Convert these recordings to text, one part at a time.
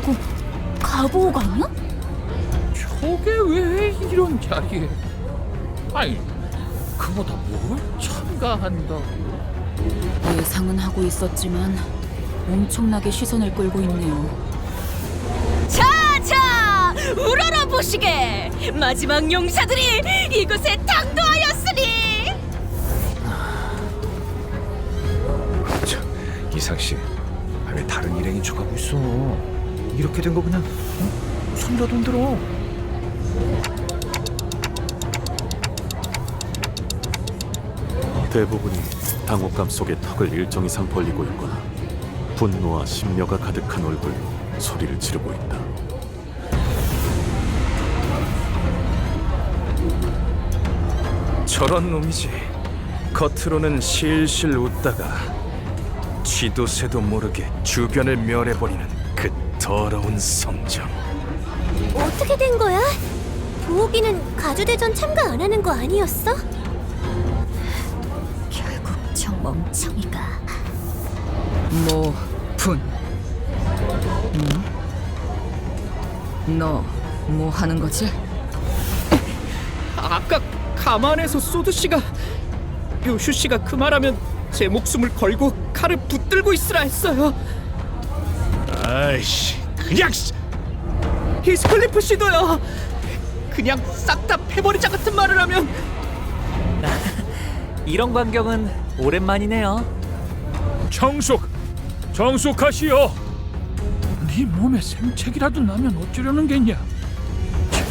저거 가보관이야? 저게 왜 이런 자리에? 아니, 그보다 뭘 참가한다고? 예상은 하고 있었지만 엄청나게 시선을 끌고 있네요. 자자 우러러 보시게 마지막 용사들이 이곳에 당도하였으니 저, 이상 씨, 아, 왜 다른 일행인 척하고 있어? 이렇게 된 거 그냥 어? 손이라도 흔들어. 대부분이 당혹감 속에 턱을 일정 이상 벌리고 있거나 분노와 심려가 가득한 얼굴로 소리를 지르고 있다. 저런 놈이지. 겉으로는 실실 웃다가 쥐도 새도 모르게 주변을 멸해버리는 그 더러운 성정. 어떻게 된 거야? 도우기는 가주대전 참가 안 하는 거 아니었어? 결국 저 멍청이가 뭐, 분. 응? 너, 뭐 하는 거지? 아까 가만에서 소드 씨가 요슈 씨가 그 말하면 제 목숨을 걸고 칼을 붙들고 있으라 했어요. 아이씨, 그냥 히스클리프 씨도요. 그냥 싹 다 패버리자 같은 말을 하면 이런 광경은 오랜만이네요. 정숙, 정숙하시오. 네 몸에 생책이라도 나면 어쩌려는 겠냐? 지,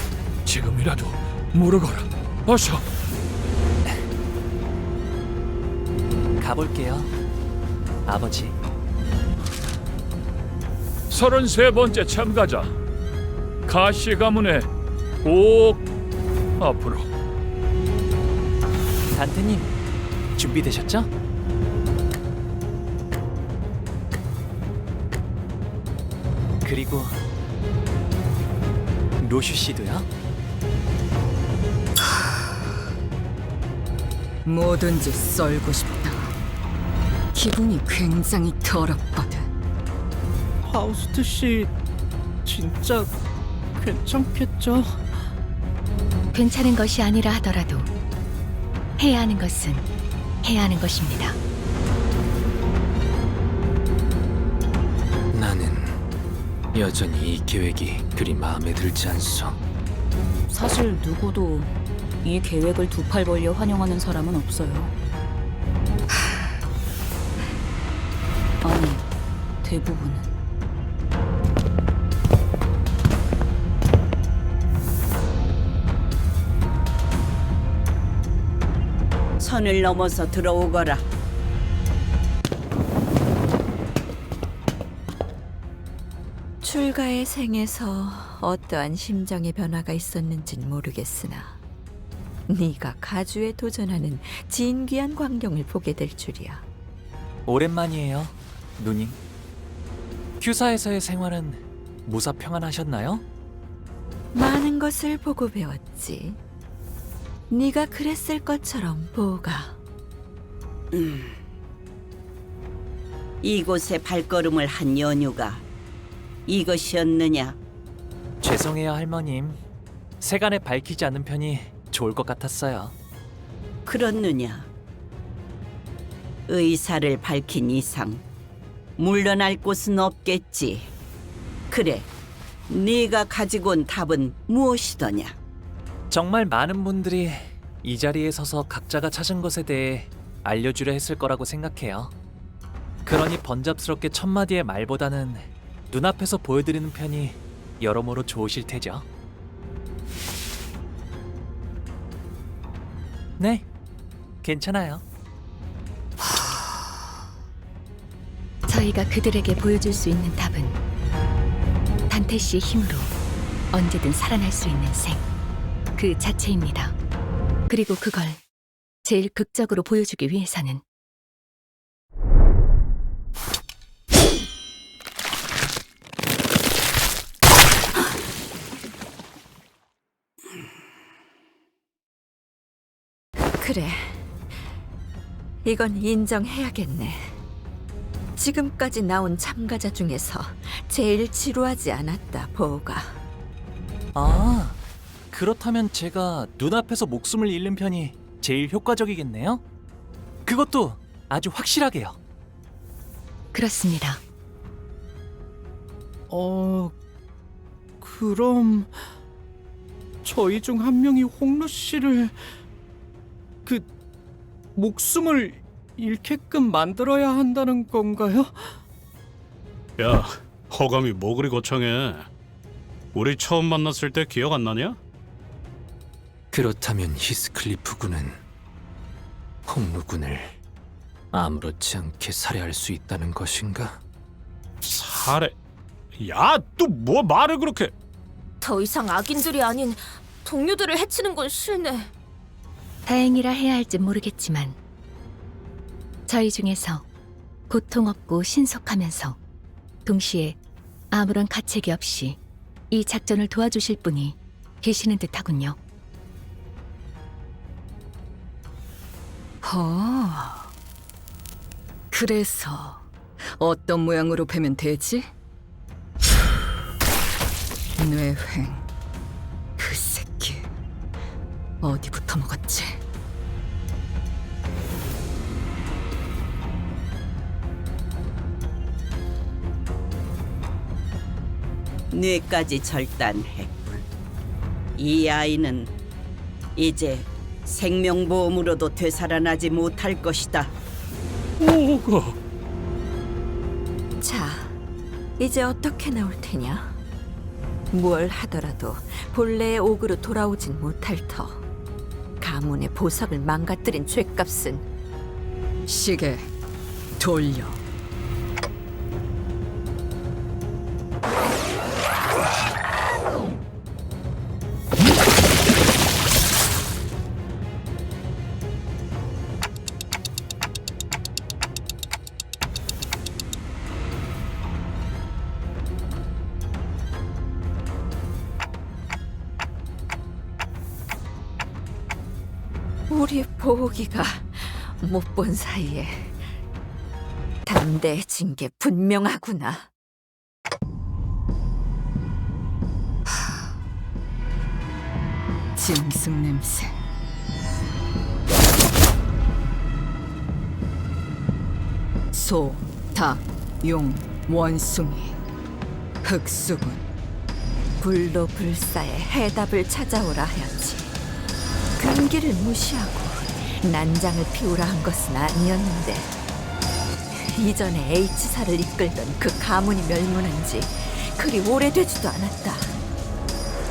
지금이라도 모르거라. 어서. 가볼게요. 아버지. 서른세 번째 참가자 가시 가문의 꼭 앞으로 단테님, 준비되셨죠? 그리고 로슈 씨도요. 뭐든지 썰고 싶다. 기분이 굉장히 더럽거 든. 하우스트 씨 진짜 괜찮겠죠? 괜찮은 것이 아니라 하더라도 해야 하는 것은 해야 하는 것입니다. 나는 여전히 이 계획이 그리 마음에 들지 않소. 사실 누구도 이 계획을 두 팔 벌려 환영하는 사람은 없어요. 아니, 대부분은. 선을 넘어서 들어오거라. 출가의 생에서 어떠한 심정의 변화가 있었는진 모르겠으나 네가 가주에 도전하는 진귀한 광경을 보게 될 줄이야. 오랜만이에요, 누님. 큐사에서의 생활은 무사 평안하셨나요? 많은 것을 보고 배웠지. 네가 그랬을 것처럼 보가. 이곳에 발걸음을 한 연유가 이것이었느냐? 죄송해요, 할머님. 세간에 밝히지 않는 편이 좋을 것 같았어요. 그렇느냐? 의사를 밝힌 이상 물러날 곳은 없겠지. 그래, 네가 가지고 온 답은 무엇이더냐? 정말 많은 분들이 이 자리에 서서 각자가 찾은 것에 대해 알려주려 했을 거라고 생각해요. 그러니 번잡스럽게 첫 마디의 말보다는 눈앞에서 보여드리는 편이 여러모로 좋으실 테죠. 네, 괜찮아요. 저희가 그들에게 보여줄 수 있는 답은 단테 씨의 힘으로 언제든 살아날 수 있는 생, 그 자체입니다. 그리고 그걸 제일 극적으로 보여주기 위해서는 그래. 이건 인정해야겠네. 지금까지 나온 참가자 중에서 제일 지루하지 않았다, 보가. 아, 그렇다면 제가 눈앞에서 목숨을 잃는 편이 제일 효과적이겠네요? 그것도 아주 확실하게요. 그렇습니다. 어, 그럼 저희 중 한 명이 홍루 씨를 그 목숨을 잃게끔 만들어야 한다는 건가요? 야, 허감이 뭐 그리 거창해? 우리 처음 만났을 때 기억 안 나냐? 그렇다면 히스클리프 군은 홍루 군을 아무렇지 않게 살해할 수 있다는 것인가? 살해. 야, 또 뭐 말을 그렇게? 더 이상 악인들이 아닌 동료들을 해치는 건 싫네. 다행이라 해야 할지 모르겠지만 저희 중에서 고통 없고 신속하면서 동시에 아무런 가책이 없이 이 작전을 도와주실 분이 계시는 듯하군요. 어. 그래서 어떤 모양으로 베면 되지? 뇌횡. 그 새끼. 어디부터 먹었지? 뇌까지 절단했군. 이 아이는 이제 생명보험으로도 되살아나지 못할 것이다. 오가. 자, 이제 어떻게 나올 테냐? 뭘 하더라도 본래의 옥으로 돌아오진 못할 터. 가문의 보석을 망가뜨린 죄값은 시계 돌려. 보기가 못 본 사이에 담대해진 게 분명하구나. 짐승 냄새. 소, 닭, 용, 원숭이, 흑수군. 불로 불사의 해답을 찾아오라 하였지. 금기를 무시하고 난장을 피우라 한 것은 아니었는데 이전에 H사를 이끌던 그 가문이 멸문한 지 그리 오래되지도 않았다.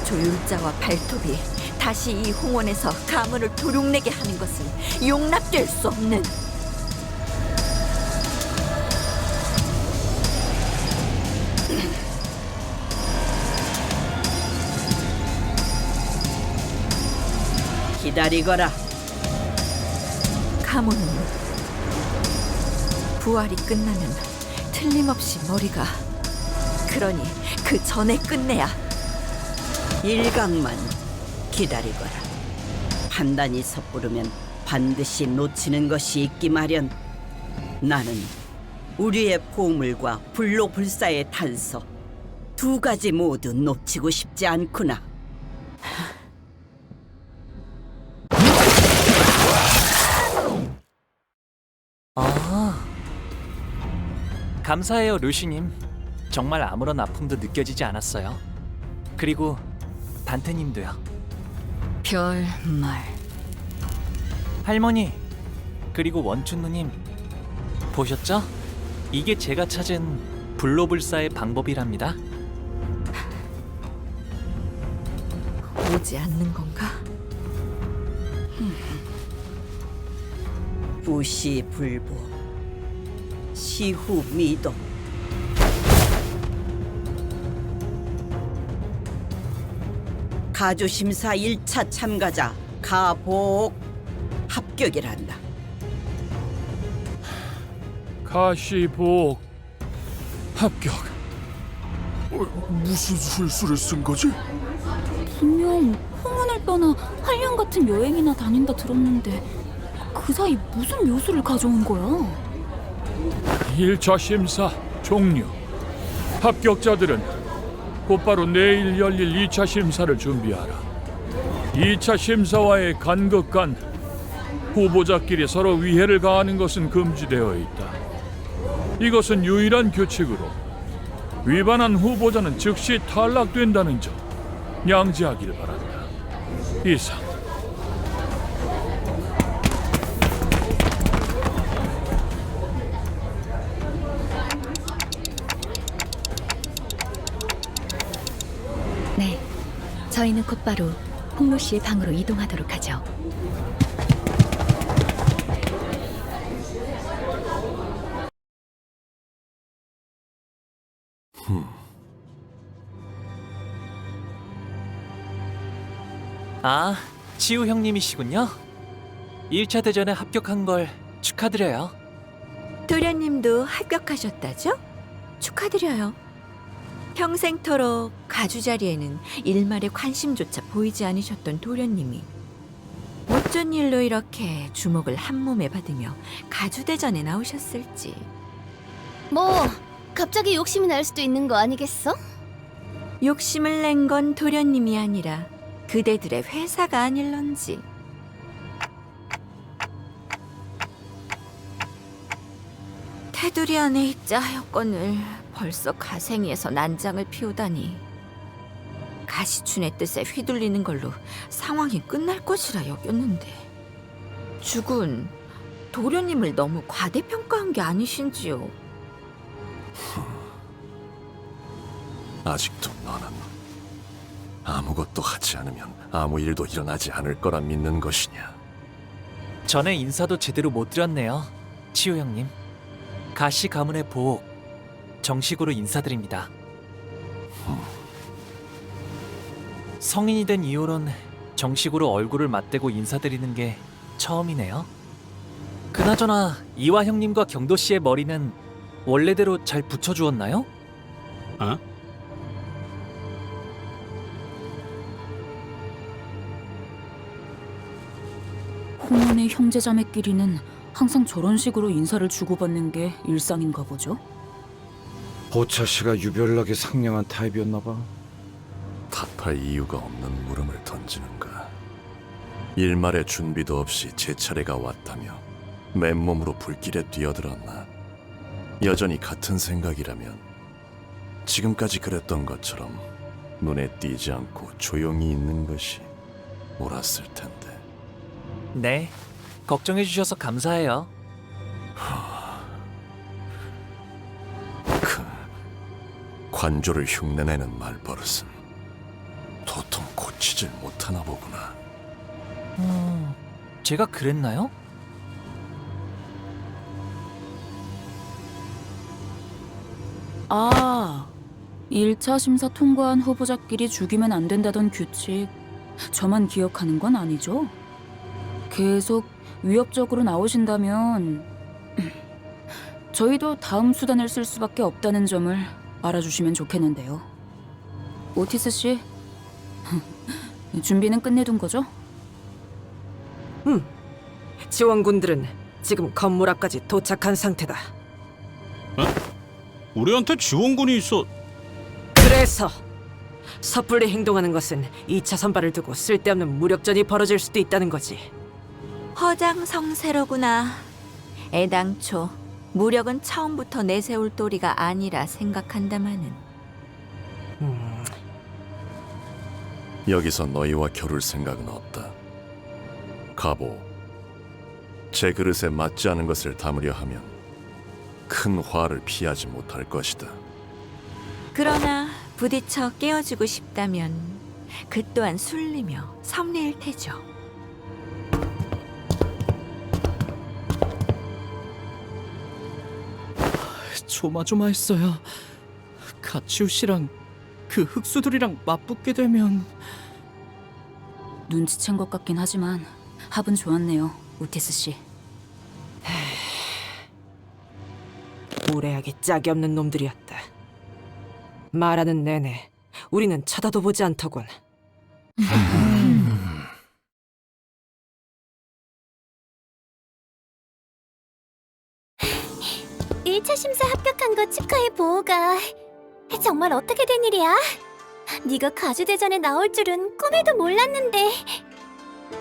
조율자와 발톱이 다시 이 홍원에서 가문을 도륙내게 하는 것은 용납될 수 없는 기다리거라. 가문은 부활이 끝나면 틀림없이 머리가 그러니 그 전에 끝내야 일각만 기다리거라. 판단이 섣부르면 반드시 놓치는 것이 있기 마련. 나는 우리의 보물과 불로불사의 단서 두 가지 모두 놓치고 싶지 않구나. 감사해요, 루시님. 정말 아무런 아픔도 느껴지지 않았어요. 그리고 단테님도요. 별말. 할머니, 그리고 원춘 누님 보셨죠? 이게 제가 찾은 불로불사의 방법이랍니다. 오지 않는 건가? 부시불보 시후미도 가주심사 1차 참가자 가복 합격이란다. 가시복 합격. 어, 무슨 술수를 쓴 거지? 분명 홍원을 떠나 한량 같은 여행이나 다닌다 들었는데 그 사이 무슨 묘수를 가져온 거야? 일차 심사 종료. 합격자들은 곧바로 내일 열릴 2차 심사를 준비하라. 2차 심사와의 간극 간 후보자끼리 서로 위해를 가하는 것은 금지되어 있다. 이것은 유일한 규칙으로 위반한 후보자는 즉시 탈락된다는 점 양지하길 바란다. 이상. 저희는 곧바로 홍로 씨의 방으로 이동하도록 하죠. 아, 치우 형님이시군요. 1차 대전에 합격한 걸 축하드려요. 도련님도 합격하셨다죠? 축하드려요. 평생토록 가주 자리에는 일말의 관심조차 보이지 않으셨던 도련님이 어쩐 일로 이렇게 주목을 한 몸에 받으며 가주대전에 나오셨을지 뭐 갑자기 욕심이 날 수도 있는 거 아니겠어? 욕심을 낸 건 도련님이 아니라 그대들의 회사가 아닐런지 테두리 안에 있자 하였건을 벌써 가생이에서 난장을 피우다니 가시춘의 뜻에 휘둘리는 걸로 상황이 끝날 것이라 여겼는데 죽은 도련님을 너무 과대평가한 게 아니신지요 아직도 너는 아무것도 하지 않으면 아무 일도 일어나지 않을 거라 믿는 것이냐? 전에 인사도 제대로 못 드렸네요. 치우 형님. 가시 가문의 보옥 정식으로 인사드립니다. 성인이 된 이후론 정식으로 얼굴을 맞대고 인사드리는 게 처음이네요. 그나저나 이화 형님과 경도 씨의 머리는 원래대로 잘 붙여주었나요? 어? 홍원의 형제자매끼리는 항상 저런 식으로 인사를 주고받는 게 일상인가 보죠? 보차 씨가 유별나게 상냥한 타입이었나 봐. 탓할 이유가 없는 물음을 던지는가? 일말의 준비도 없이 제 차례가 왔다며 맨몸으로 불길에 뛰어들었나? 여전히 같은 생각이라면 지금까지 그랬던 것처럼 눈에 띄지 않고 조용히 있는 것이 옳았을 텐데. 네. 걱정해 주셔서 감사해요. 그 관조를 흉내내는 말버릇은 도통 고치질 못하나 보구나. 음, 제가 그랬나요? 아, 1차 심사 통과한 후보자끼리 죽이면 안 된다던 규칙 저만 기억하는 건 아니죠? 계속 위협적으로 나오신다면 저희도 다음 수단을 쓸 수밖에 없다는 점을 알아주시면 좋겠는데요. 오티스 씨, 준비는 끝내둔 거죠? 음, 지원군들은 지금 건물 앞까지 도착한 상태다. 우리한테 지원군이 있어. 그래서 섣불리 행동하는 것은 2차 선발을 두고 쓸데없는 무력전이 벌어질 수도 있다는 거지. 허장성세로구나. 애당초 무력은 처음부터 내세울 도리가 아니라 생각한다마는 음, 여기서 너희와 겨룰 생각은 없다. 가보. 제 그릇에 맞지 않은 것을 담으려 하면 큰 화를 피하지 못할 것이다. 그러나 부딪혀 깨어주고 싶다면 그 또한 술리며 섭리일 테죠. 조마조마했어요. 가치우 씨랑 그 흑수들이랑 맞붙게 되면 눈치챈 것 같긴 하지만 합은 좋았네요, 오티스 씨. 무례하게 짝이 없는 놈들이었다. 말하는 내내 우리는 쳐다도 보지 않더군. 거 축하해 보호가. 정말 어떻게 된 일이야? 네가 가주대전에 나올 줄은 꿈에도 몰랐는데.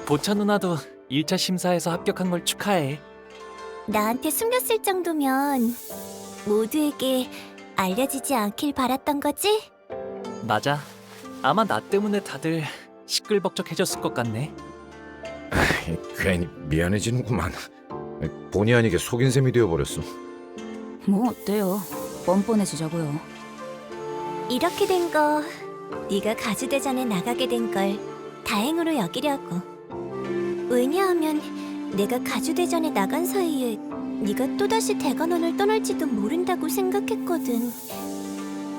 보차 누나도 1차 심사에서 합격한 걸 축하해. 나한테 숨겼을 정도면 모두에게 알려지지 않길 바랐던 거지? 맞아. 아마 나 때문에 다들 시끌벅적해졌을 것 같네. 괜히 미안해지는구만. 본의 아니게 속인 셈이 되어버렸어. 뭐 어때요? 뻔뻔해지자고요. 이렇게 된 거 네가 가주대전에 나가게 된 걸 다행으로 여기려고. 왜냐하면 내가 가주대전에 나간 사이에 네가 또다시 대관원을 떠날지도 모른다고 생각했거든.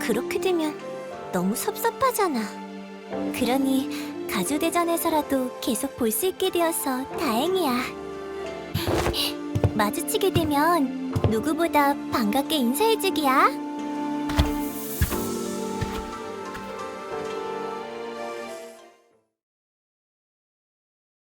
그렇게 되면 너무 섭섭하잖아. 그러니 가주대전에서라도 계속 볼 수 있게 되어서 다행이야. 마주치게 되면 누구보다 반갑게 인사해주기야.